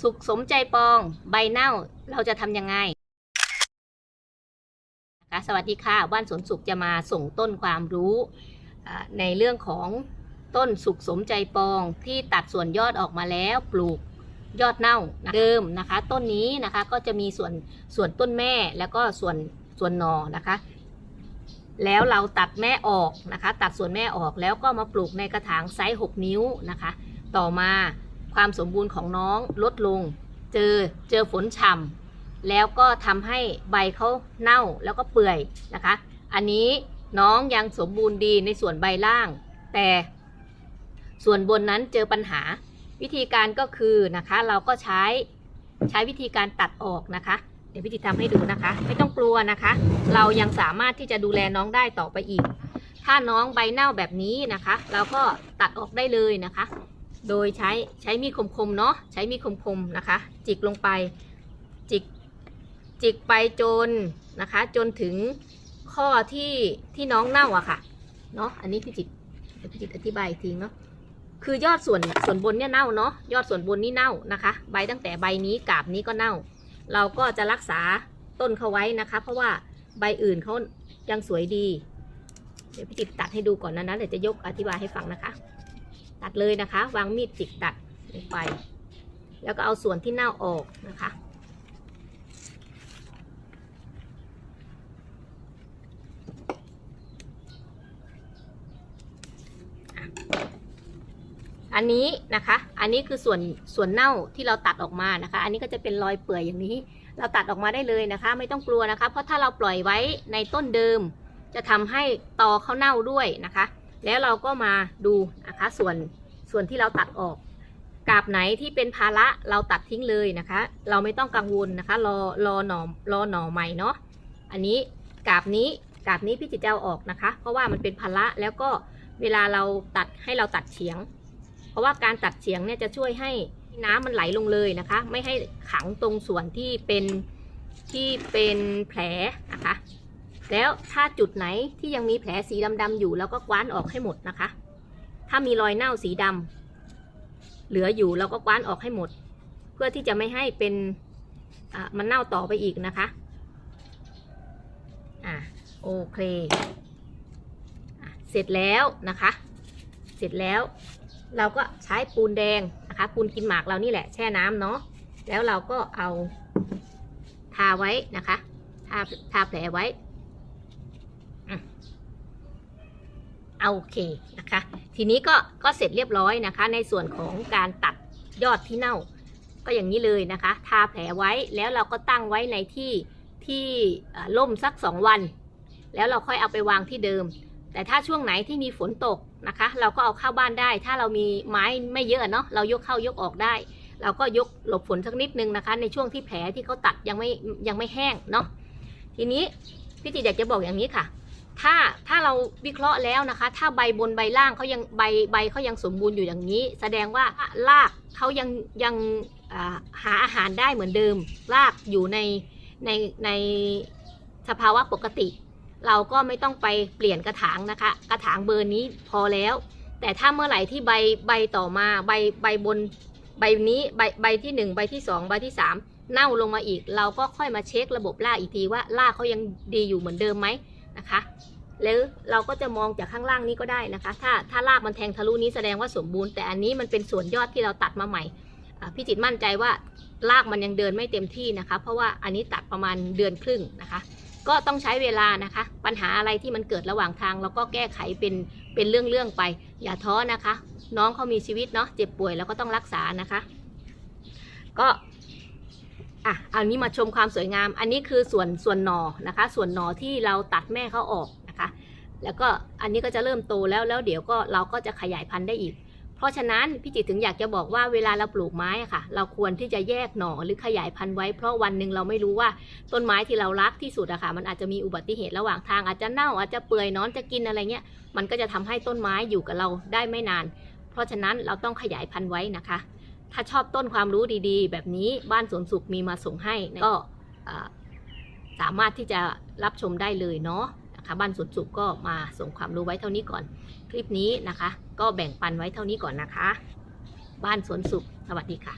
สุขสมใจปองใบเน่าเราจะทำยังไงคะสวัสดีค่ะ บ้านสวนสุขจะมาส่งต้นความรู้ในเรื่องของต้นสุขสมใจปองที่ตัดส่วนยอดออกมาแล้วปลูกยอดเน่าเดิมนะคะ ต้นนี้นะคะก็จะมีส่วนส่วนต้นแม่แล้วก็ส่วนส่วนนอนะคะ แล้วเราตัดแม่ออกนะคะ ตัดส่วนแม่ออกแล้วก็มาปลูกในกระถางไซส์ 6 นิ้วนะคะ ต่อมา ความสมบูรณ์ของน้องลดลง เจอเจอฝนฉ่ำแล้วก็ทำให้ใบเขาเน่าแล้วก็เปื่อยนะคะ อันนี้น้องยังสมบูรณ์ดีในส่วนใบล่าง แต่ส่วนบนนั้นเจอปัญหา วิธีการก็คือนะคะ เราก็ใช้ใช้วิธีการตัดออกนะคะ เดี๋ยวพี่จิตทำให้ดูนะคะ ไม่ต้องกลัวนะคะ เรายังสามารถที่จะดูแลน้องได้ต่อไปอีก ถ้าน้องใบเน่าแบบนี้นะคะ เราก็ตัดออกได้เลยนะคะ โดยใช้ใช้มีดคมๆเนาะใช้มีดคมๆนะคะ จิกลงไปจิกจิกไปจนนะคะ จนถึงข้อที่ที่น้องเน่าอะค่ะเนาะอันนี้พี่จิตพี่จิตอธิบายอีกทีเนาะคือยอดส่วนส่วนบนเนี่ยเน่าเนาะยอดส่วนบนนี่เน่านะคะ ใบตั้งแต่ใบนี้กาบนี้ก็เน่า เราก็จะรักษาต้นเขาไว้นะคะ เพราะว่าใบอื่นเขายังสวยดี เดี๋ยวพี่จิตตัดให้ดูก่อนนะนะเดี๋ยวจะยกอธิบายให้ฟังนะคะ ตัดเลยนะคะ วางมีดจิกตัดลงไป แล้วก็เอาส่วนที่เน่าออกนะคะ อันนี้นะคะ อันนี้คือส่วนส่วนเน่าที่เราตัดออกมานะคะ อันนี้ก็จะเป็นรอยเปื่อยอย่างนี้ เราตัดออกมาได้เลยนะคะ ไม่ต้องกลัวนะคะ เพราะถ้าเราปล่อยไว้ในต้นเดิม จะทำให้ตอเขาเน่าด้วยนะคะ แล้วเราก็มาดูนะคะส่วนส่วนที่เราตัดออกกาบไหนที่เป็นภาระเราตัดทิ้งเลยนะคะ เราไม่ต้องกังวลนะคะ รอรอหน่อรอหน่อใหม่เนาะอันนี้กาบนี้กาบนี้พี่จิตจะเอาออกนะคะ เพราะว่ามันเป็นภาระแล้วก็เวลาเราตัดให้เราตัดเฉียง เพราะว่าการตัดเฉียงเนี่ยจะช่วยให้น้ำมันไหลลงเลยนะคะ ไม่ให้ขังตรงส่วนที่เป็นที่เป็นแผลนะคะ แล้วถ้าจุดไหนที่ยังมีแผลสีดำๆอยู่เราก็กว้านออกให้หมดนะคะ ถ้ามีรอยเน่าสีดำเหลืออยู่เราก็กว้านออกให้หมด เพื่อที่จะไม่ให้เป็นมันเน่าต่อไปอีกนะคะอะโอเคอเสร็จแล้วนะคะ เสร็จแล้วเราก็ใช้ปูนแดงนะคะ ปูนกินหมากเรานี่แหละแช่น้ำเนาะแล้วเราก็เอาทาไว้นะคะ ทาทาแผลไว้ เอาโอเคนะคะ ทีนี้ก็ก็เสร็จเรียบร้อยนะคะ ในส่วนของการตัดยอดที่เน่า ก็อย่างนี้เลยนะคะ ทาแผลไว้แล้วเราก็ตั้งไว้ในที่ที่เอ่อล่มสักสองวัน แล้วเราค่อยเอาไปวางที่เดิม แต่ถ้าช่วงไหนที่มีฝนตกนะคะ เราก็เอาเข้าบ้านได้ ถ้าเรามีไม้ไม่เยอะเนาะเรายกเข้ายกออกได้ เราก็ยกหลบฝนสักนิดนึงนะคะ ในช่วงที่แผลที่เขาตัดยังไม่ยังไม่แห้งเนาะทีนี้พี่ติอยากจะบอกอย่างนี้ค่ะ ถ้าถ้าเราวิเคราะห์แล้วนะคะ ถ้าใบบนใบล่างเขายังใบใบเขายังสมบูรณ์อยู่อย่างนี้ แสดงว่ารากเขายังยังหาอาหารได้เหมือนเดิม รากอยู่ในในในสภาวะปกติ เราก็ไม่ต้องไปเปลี่ยนกระถางนะคะ กระถางเบอร์นี้พอแล้ว แต่ถ้าเมื่อไหร่ที่ใบใบต่อมาใบใบบนใบนี้ใบใบที่หนึ่งใบที่สองใบที่สามเน่าลงมาอีก เราก็ค่อยมาเช็คระบบรากอีกทีว่ารากเขายังดีอยู่เหมือนเดิมไหม นะคะหรือเราก็จะมองจากข้างล่างนี้ก็ได้นะคะ ถ้าถ้ารากมันแทงทะลุนี้แสดงว่าสมบูรณ์ แต่อันนี้มันเป็นส่วนยอดที่เราตัดมาใหม่พี่จิตมั่นใจว่ารากมันยังเดินไม่เต็มที่นะคะ เพราะว่าอันนี้ตัดประมาณเดือนครึ่งนะคะ ก็ต้องใช้เวลานะคะ ปัญหาอะไรที่มันเกิดระหว่างทางเราก็แก้ไขเป็นเป็นเรื่องๆไป อย่าท้อนะคะ น้องเขามีชีวิตเนาะเจ็บป่วยแล้วก็ต้องรักษานะคะ ก็ อะอันนี้มาชมความสวยงาม อันนี้คือส่วนส่วนหนอนะคะ ส่วนหนอที่เราตัดแม่เขาออกนะคะ แล้วก็อันนี้ก็จะเริ่มโตแล้วแล้วเดี๋ยวก็เราก็จะขยายพันธุ์ได้อีก เพราะฉะนั้นพี่จิตถึงอยากจะบอกว่าเวลาเราปลูกไม้อะค่ะ เราควรที่จะแยกหนอหรือขยายพันธุ์ไว้ เพราะวันหนึ่งเราไม่รู้ว่าต้นไม้ที่เรารักที่สุดอะค่ะมันอาจจะมีอุบัติเหตุระหว่างทางอาจจะเน่าอาจจะเปื่อยนอนจะกินอะไรเงี้ยมันก็จะทำให้ต้นไม้อยู่กับเราได้ไม่นาน เพราะฉะนั้นเราต้องขยายพันธุ์ไว้นะคะ ถ้าชอบต้นความรู้ดีๆ แบบนี้บ้านสวนสุขมีมาส่งให้ก็สามารถที่จะรับชมได้เลยเนาะนะคะบ้านสวนสุขก็มาส่งความรู้ไว้เท่านี้ก่อน คลิปนี้นะคะ ก็แบ่งปันไว้เท่านี้ก่อนนะคะ บ้านสวนสุขสวัสดีค่ะ